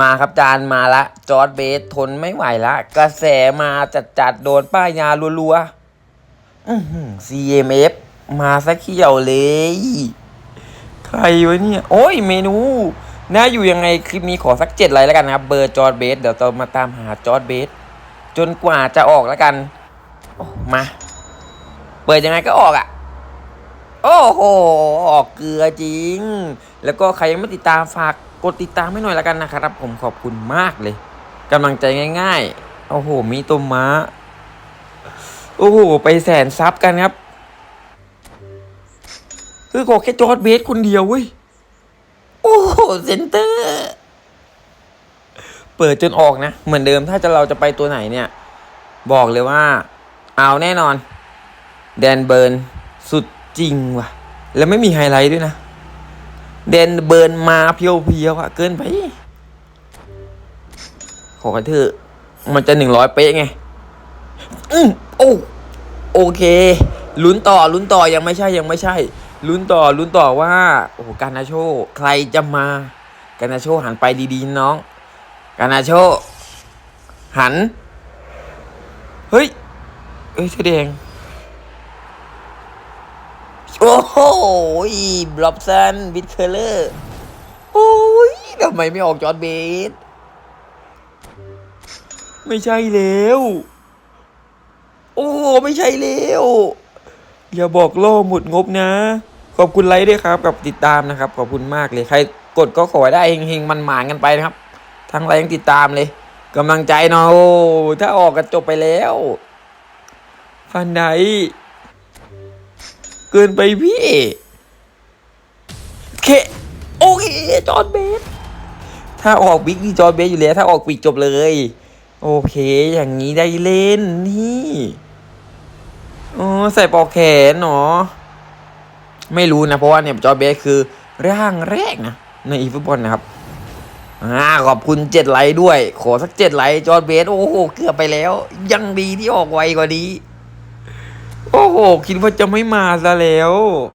มาครับจานมาละจอร์ดเบสทนไม่ไหวละ กระแสมาจัดจัดโดนป้ายยารัวๆอือหือ CMF มาซะเขี่ยวเลย ใครวะเนี่ย โอ้ยเมนูน่าอยู่ยังไงคลิปนี้ขอสักเจ็ดไลค์แล้วกันนะครับ เบอร์จอร์ดเบสเดี๋ยวเรามาตามหาจอร์ดเบสจนกว่าจะออกแล้วกันมา เปิดยังไงก็ออกอะ โอ้โห ออกเกลือจริง แล้วก็ใครยังไม่ติดตามฝากกดติดตามให้หน่อยแล้วกันนะครับ ผมขอบคุณมากเลยกำลังใจง่าย ๆ โอ้โห มีตัวม้า โอ้โห ไปแสนซับกันครับ คือขอแค่จอร์ดเบสคนเดียวเว้ย โอ้โห เซนเตอร์ เปิดจนออกนะ เหมือนเดิมถ้าจะเราจะไปตัวไหนเนี่ย บอกเลยว่า เอาแน่นอน แดนเบิร์น จริงว่ะ แล้วไม่มีไฮไลท์ด้วยนะแดนเบิร์นมาเพียวๆอะเกินไป ขอกันเถอะมันจะหนึ่งร้อยเป๊ะไง อืมโอ้โอเค ลุ้นต่อลุ้นต่อยังไม่ใช่ยังไม่ใช่ ลุ้นต่อลุ้นต่อว่า โอ้โหการนาโช ใครจะมา การนาโชหันไปดีๆน้อง การนาโช หัน เฮ้ยเอ้ยเสื้อแดง โอ้โหบล็อบสันวิดเคอร์เลอร์ โอ้ยทำไมไม่ออกจอร์ดเบส ไม่ใช่แล้ว โอ้ไม่ใช่แล้วอย่าบอกล่อหมดงบนะ ขอบคุณไลค์ด้วยครับ กับติดตามนะครับ ขอบคุณมากเลย ใครกดก็ขอได้เฮงๆมันหมานกันไปนะครับ ทั้งไลค์ทั้งติดตามเลยกำลังใจเนาะโอ้ถ้าออกก็จบไปแล้วฟันได เกินไปพี่เคโอเคจอร์เบสถ้าออกบิ๊กนี่จอร์เบสอยู่แล้วถ้าออกปีกจบเลย โอเค อย่างนี้ได้เล่นนี่อ๋อใส่ปลอกแขนเนาะไม่รู้นะเพราะว่าเนี่ยจอร์เบสคือร่างแรกนะในอีฟุตบอลนะครับอ่าขอบคุณเจ็ดไลค์ด้วย ขอสักเจ็ดไลค์จอร์เบสโอ้โหเกือบไปแล้ว ยังดีที่ออกไวกว่านี้ โอ้โห คิดว่าจะไม่มาซะแล้ว